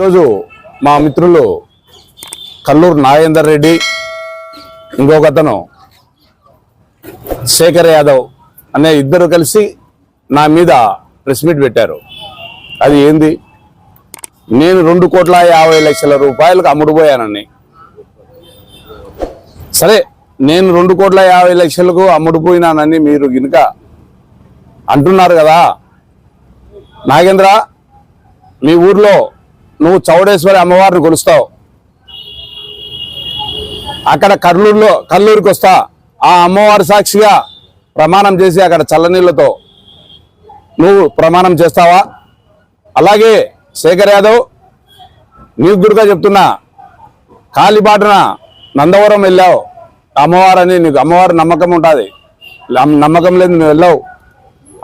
ఈరోజు మా మిత్రులు కల్లూరు నాగేందర్ రెడ్డి ఇంకొక అతను శేఖర్ యాదవ్ అనే ఇద్దరు కలిసి నా మీద ప్రెస్ మీట్ పెట్టారు. అది ఏంది? నేను రెండు కోట్ల యాభై లక్షల రూపాయలకు అమ్ముడుపోయానని. సరే నేను రెండు కోట్ల యాభై లక్షలకు అమ్ముడుపోయినానని మీరు గినుక అంటున్నారు కదా? నాగేంద్ర మీ ఊర్లో నువ్వు చౌడేశ్వరి అమ్మవారిని కొలుస్తావు. అక్కడ కర్నూలులో కర్నూలుకి వస్తా. ఆ అమ్మవారి సాక్షిగా ప్రమాణం చేసి అక్కడ చల్లనీళ్ళతో. నువ్వు ప్రమాణం చేస్తావా? అలాగే శేఖర్ యాదవ్ నీకు గురుగా చెప్తున్నా కాలిబాటున నందవరం వెళ్ళావు. అమ్మవారని నీకు అమ్మవారి నమ్మకం ఉంటుంది నమ్మకం లేదు నువ్వు వెళ్ళావు.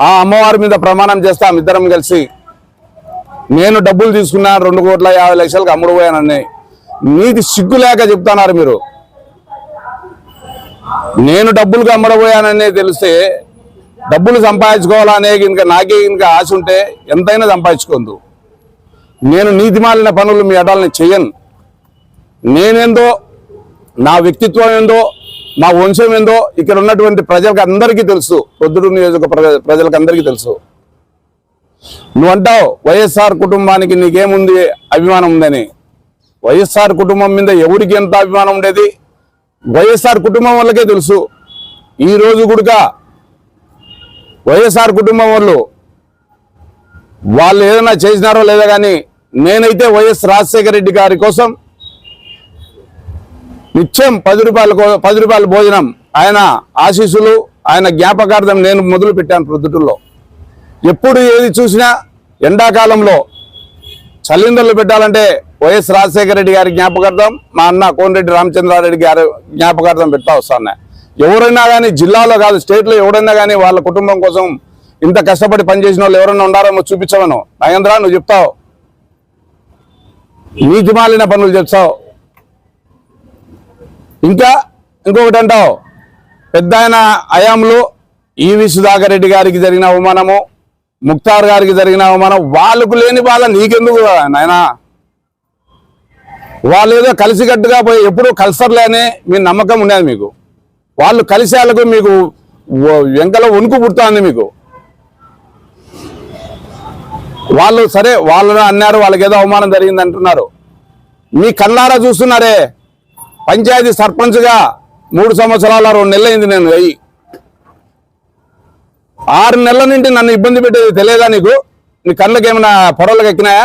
ఆ అమ్మవారి మీద ప్రమాణం చేస్తాం ఇద్దరం కలిసి. నేను డబ్బులు తీసుకున్నాను రెండు కోట్ల యాభై లక్షలకు అమ్ముడు పోయానని. మీది సిగ్గు లేక చెప్తున్నారు మీరు. నేను డబ్బులకు అమ్మడబోయానని తెలిస్తే డబ్బులు సంపాదించుకోవాలనే ఇంకా నాకే ఇంకా ఆశ ఉంటే ఎంతైనా సంపాదించుకోందు నేను నీతి మాలిన పనులు మీ అడాలని చెయ్యను నేనేందో నా వ్యక్తిత్వం ఏందో నా వంశం ఏందో ఇక్కడ ఉన్నటువంటి ప్రజలకు అందరికీ తెలుసు. పొద్దుడు నియోజక ప్రజ- ప్రజలకు అందరికీ తెలుసు. నువ్వు అంటావు వైఎస్ఆర్ కుటుంబానికి నీకేముంది అభిమానం ఉందని. వైఎస్ఆర్ కుటుంబం మీద ఎవరికి ఎంత అభిమానం ఉండేది? వైఎస్ఆర్ కుటుంబం వాళ్ళకే తెలుసు. ఈరోజు కూడా వైఎస్ఆర్ కుటుంబం వాళ్ళు వాళ్ళు ఏదైనా చేసినారో లేదో కానీ నేనైతే వైఎస్ రాజశేఖర రెడ్డి గారి కోసం నిత్యం పది రూపాయల పది రూపాయల భోజనం ఆయన ఆశీస్సులు ఆయన జ్ఞాపకార్థం నేను మొదలు పెట్టాను ప్రొద్దుటూరులో. ఎప్పుడు ఏది చూసినా ఎండాకాలంలో చల్లిందర్లు పెట్టాలంటే వైఎస్ రాజశేఖర రెడ్డి గారి జ్ఞాపకార్థం మా అన్న కోనరెడ్డి రామచంద్రారెడ్డి గారి జ్ఞాపకార్థం పెట్టా వస్తాను. ఎవరైనా కానీ జిల్లాలో కాదు స్టేట్లో ఎవరైనా కానీ వాళ్ళ కుటుంబం కోసం ఇంత కష్టపడి పనిచేసిన వాళ్ళు ఎవరైనా ఉండారో చూపించవను నగేంద్ర నువ్వు చెప్తావు. నీతిమాలిన పనులు చెప్తావు ఇంకా ఇంకొకటి అంటావు. పెద్ద ఆయన హయాంలో ఈవి సుధాకర్ రెడ్డి గారికి జరిగిన అవమానము ముక్తార్ గారికి జరిగిన అవమానం వాళ్ళకు లేని బాధ నీకెందుకు నాయనా? వాళ్ళు ఏదో కలిసికట్టుగా పోయి ఎప్పుడూ కలసర్లే మీ నమ్మకం ఉండేది మీకు. వాళ్ళు కలిసేళ్ళకు మీకు వెంకలో వణుకు పుడుతుంది మీకు. వాళ్ళు సరే వాళ్ళు అన్నారు వాళ్ళకి ఏదో అవమానం జరిగింది అంటున్నారు. మీ కళ్ళారా చూస్తున్నారే? పంచాయతీ సర్పంచ్గా మూడు సంవత్సరాల రెండు నెలలైంది అయింది నేను వెయ్యి ఆరు నెలల నుండి నన్ను ఇబ్బంది పెట్టేది తెలియదా నీకు? నీ కళ్ళకి ఏమైనా పొరలకు ఎక్కినాయా?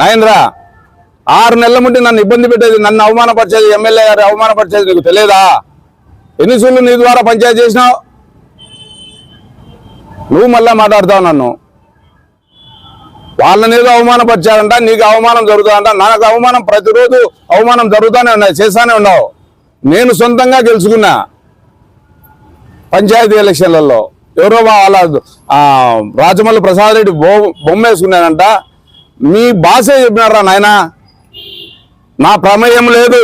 నాయేంద్ర ఆరు నెలల నుండి నన్ను ఇబ్బంది పెట్టేది నన్ను అవమానపరిచేది ఎమ్మెల్యే గారు అవమానపరిచేది నీకు తెలియదా? ఎన్ని సూళ్ళు నీ ద్వారా పంచాయతీ చేసినావు? నువ్వు మళ్ళా మాట్లాడతావు నన్ను. వాళ్ళని ఏదో అవమానపరిచారంట నీకు అవమానం జరుగుతుందంట నాకు అవమానం ప్రతిరోజు అవమానం జరుగుతూనే ఉన్నాయి చేస్తానే ఉన్నావు. నేను సొంతంగా గెలుచుకున్నా. పంచాయతీ ఎలక్షన్లలో. ఎవరో వాళ్ళ రాజమల్లి ప్రసాద్ రెడ్డి బొ బొమ్మ వేసుకున్నానంట మీ బాసే చెప్పినారా నాయన. నా ప్రమేయం లేదు.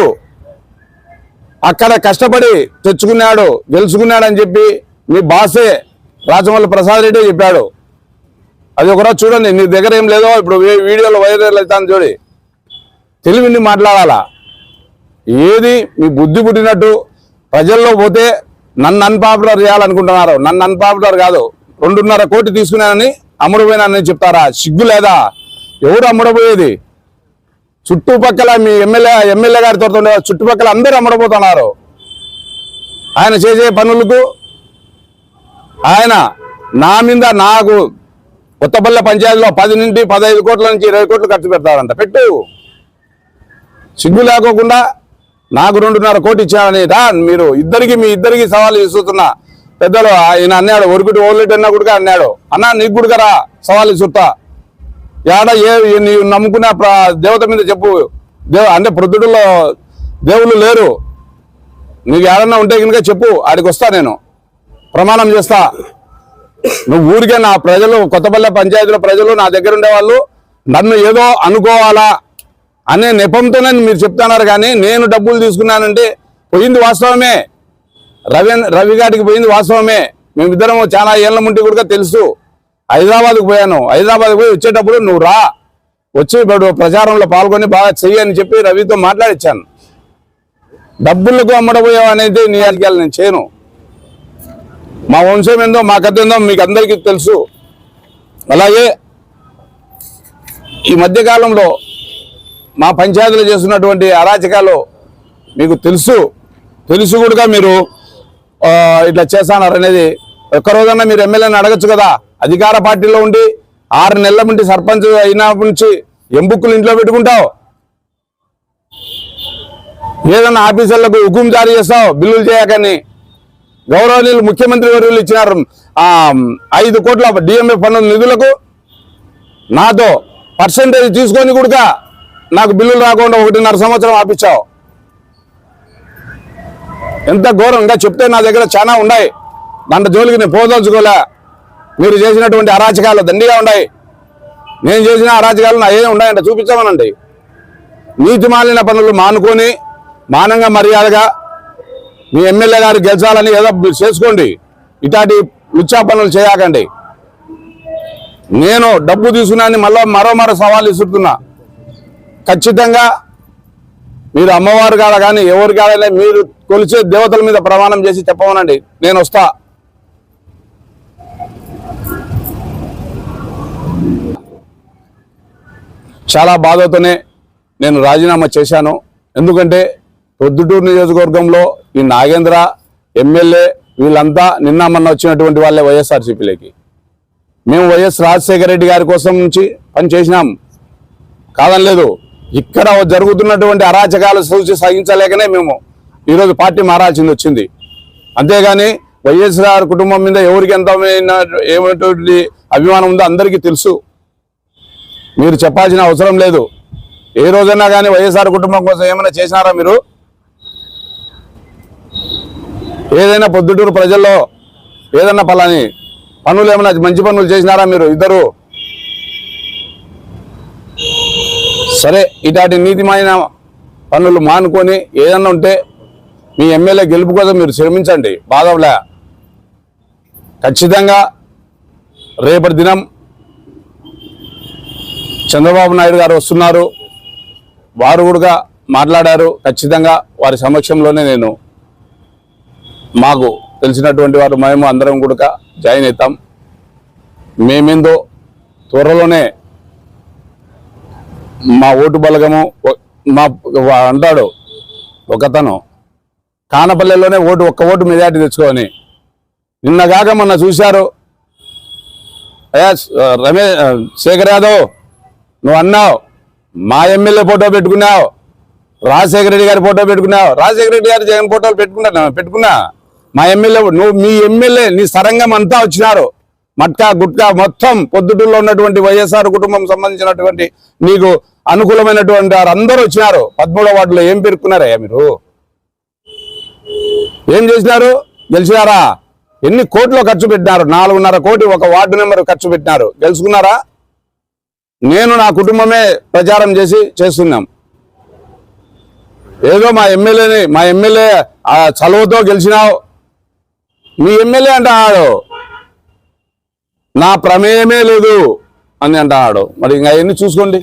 అక్కడ కష్టపడి తెచ్చుకున్నాడు గెలుచుకున్నాడని చెప్పి మీ బాసే రాజమల్లి ప్రసాద్ రెడ్డి చెప్పాడు. అది ఒకరా చూడండి నీ దగ్గర ఏం లేదో ఇప్పుడు వీడియోలో వైరల్ అవుతాను చూడి. తెలివిని మాట్లాడాలా? ఏది మీ బుద్ధి పుట్టినట్టు ప్రజల్లో పోతే నన్ను అన్పాపులర్ చేయాలనుకుంటున్నారు. నన్ను అన్పాపులర్ కాదు. రెండున్నర కోటి తీసుకున్నానని అమ్ముడుపోయినానని చెప్తారా? సిగ్గు లేదా? ఎవరు అమ్ముడపోయేది? చుట్టుపక్కల మీ ఎమ్మెల్యే ఎమ్మెల్యే గారితో ఉండే చుట్టుపక్కల అందరూ అమ్ముడపోతున్నారు. ఆయన చేసే పనులకు ఆయన నా మీద నాకు కొత్తపల్లె పంచాయతీలో పది నుండి పదహైదు కోట్ల నుంచి ఇరవై కోట్లు ఖర్చు పెడతారంట పెట్టు. సిగ్గు లేకోకుండా నాకు రెండున్నర కోటి ఇచ్చానని రా మీరు ఇద్దరికి మీ ఇద్దరికి సవాలు ఇస్తున్నా పెద్దలు ఆయన అన్నాడు ఒరికిటి ఓళ్ళెట్ అన్నా కూడా అన్నాడు. అన్నా నీకు కూడా రా సవాలు ఇస్తుతా ఏడ ఏ నీవు నమ్ముకున్న దేవత మీద చెప్పు. దేవ అంటే ప్రొద్దుడులో దేవుళ్ళు లేరు. నీకు ఏడన్నా ఉంటే కనుక చెప్పు ఆడికి వస్తా నేను. ప్రమాణం చేస్తా. నువ్వు ఊరికే నా ప్రజలు కొత్తపల్లె పంచాయతీలో ప్రజలు నా దగ్గర ఉండేవాళ్ళు నన్ను ఏదో అనుకోవాలా? అనే నెపంతోనే మీరు చెప్తున్నారు కానీ నేను డబ్బులు తీసుకున్నానంటే పోయింది వాస్తవమే. రవి రవి గారికి పోయింది వాస్తవమే. మేమిద్దరం చాలా ఏళ్ళ ముంటి కూడా తెలుసు. హైదరాబాద్కు పోయాను. హైదరాబాద్కి పోయి వచ్చేటప్పుడు నువ్వు రా. వచ్చి ఇప్పుడు ప్రచారంలో పాల్గొని బాగా చెయ్యని చెప్పి రవితో మాట్లాడిచ్చాను. డబ్బులకు అమ్మడపోయావు అనేది నీ అడిగాలి నేను చేయను. మా వంశం ఏందో మా కథ ఏందో మీకు అందరికీ తెలుసు. అలాగే ఈ మధ్యకాలంలో మా పంచాయతీలో చేస్తున్నటువంటి అరాచకాలు మీకు తెలుసు. తెలుసు కూడా మీరు ఇట్లా చేస్తున్నారు అనేది ఒక్క మీరు ఎమ్మెల్యేని అడగచ్చు కదా. అధికార పార్టీలో ఉండి ఆరు నెలల నుండి సర్పంచ్ అయినా నుంచి ఎంబుక్కులు ఇంట్లో పెట్టుకుంటావు. ఏదన్నా ఆఫీసర్లకు హుకుం జారీ చేస్తావు బిల్లులు చేయకని. గౌరవనీయులు ముఖ్యమంత్రి వర్యులు ఇచ్చినారు ఐదు కోట్ల డిఎంఏ పన్ను నిధులకు. నాతో పర్సంటేజ్ తీసుకొని కూడా నాకు బిల్లులు రాకుండా ఒకటిన్నర సంవత్సరం ఆపించావు ఎంత ఘోరం ఇంకా చెప్తే నా దగ్గర చాలా ఉన్నాయి. దాంట్లో జోలికి నేను పోదలుచుకోలే. మీరు చేసినటువంటి అరాచకాలు దండిగా ఉన్నాయి. నేను చేసిన అరాచకాలు నా ఏమి ఉన్నాయంటే చూపించామనండి. నీతి మాలిన పనులు మానుకొని మానంగా మర్యాదగా మీ ఎమ్మెల్యే గారు గెలిచాలని ఏదో చేసుకోండి. ఇట్లాంటి ఉచ్చా పనులు చేయకండి. నేను డబ్బు తీసుకున్నాను మళ్ళీ మరో మరో సవాల్ ఇస్తున్నా ఖచ్చితంగా మీరు అమ్మవారు కాడ కానీ ఎవరు కాదని మీరు కొలిచే దేవతల మీద ప్రమాణం చేసి చెప్పమనండి నేను వస్తా. చాలా బాధతోనే నేను రాజీనామా చేశాను. ఎందుకంటే పొద్దుటూరు నియోజకవర్గంలో ఈ నాగేంద్ర ఎమ్మెల్యే వీళ్ళంతా నిన్న మొన్న వచ్చినటువంటి వాళ్ళే వైఎస్ఆర్సీపీలోకి. మేము వైఎస్ రాజశేఖర రెడ్డి గారి కోసం నుంచి పని చేసినాం. కాదనలేదు. ఇక్కడ జరుగుతున్నటువంటి అరాచకాలు చూసి సహించలేకనే మేము ఈరోజు పార్టీ మారాల్సింది వచ్చింది. అంతేగాని వైఎస్ఆర్ కుటుంబం మీద ఎవరికి ఎంత ఏమైనటువంటి అభిమానం ఉందో అందరికీ తెలుసు. మీరు చెప్పాల్సిన అవసరం లేదు. ఏ రోజైనా కానీ వైఎస్ఆర్ కుటుంబం కోసం ఏమైనా చేసినారా మీరు? ఏదైనా పొద్దుటూరు ప్రజల్లో ఏదన్నా పలాని పనులు ఏమైనా మంచి పనులు చేసినారా మీరు ఇద్దరు? సరే ఇలాంటి నీతిమైన పనులు మానుకొని ఏదన్నా ఉంటే మీ ఎమ్మెల్యే గెలుపు కోసం మీరు శ్రమించండి. బాధవలే ఖచ్చితంగా రేపటి దినం చంద్రబాబు నాయుడు గారు వస్తున్నారు. వారు కూడా మాట్లాడారు. ఖచ్చితంగా వారి సమక్షంలోనే నేను మాకు తెలిసినటువంటి వారు మేము అందరం కూడా జాయిన్ అవుతాం. మేమేందో త్వరలోనే మా ఓటు బలగము మా వా- అంటాడు ఒకతను. కానపల్లెలోనే ఓటు ఒక్క ఓటు మెజార్టీ తెచ్చుకొని. నిన్నగాక మొన్న చూశారు. అయ్యా రమేష్ శేఖర్ యాదవ్ నువ్వు అన్నావు మా ఎమ్మెల్యే ఫోటో పెట్టుకున్నావు రాజశేఖర రెడ్డి గారి ఫోటో పెట్టుకున్నావు. రాజశేఖర రెడ్డి గారి జగన్ ఫోటోలు పెట్టుకున్నా పెట్టుకున్నా? మా ఎమ్మెల్యే నువ్వు మీ ఎమ్మెల్యే నీ సరంగం అంతా వచ్చినారు. మట్కా గుట్కా మొత్తం పొద్దుటూరులో ఉన్నటువంటి వైఎస్ఆర్ కుటుంబం సంబంధించినటువంటి నీకు అనుకూలమైనటువంటి వారు అందరూ వచ్చినారు. పదమూడవ వార్డులో ఏం పేర్కొన్నారయ్యా మీరు? ఏం చేసినారు? గెలిచినారా? ఎన్ని కోట్లు ఖర్చు పెట్టినారు? నాలుగున్నర కోటి ఒక వార్డు నెంబర్ ఖర్చు పెట్టినారు. గెలుచుకున్నారా? నేను నా కుటుంబమే ప్రచారం చేసి చేస్తున్నాం. ఏదో మా ఎమ్మెల్యేని మా ఎమ్మెల్యే ఆ చలువతో గెలిచినావు. మీ ఎమ్మెల్యే అంటున్నాడు నా ప్రమేయమే లేదు అని అంటాడు. మరి ఇంకా అవన్నీ చూసుకోండి?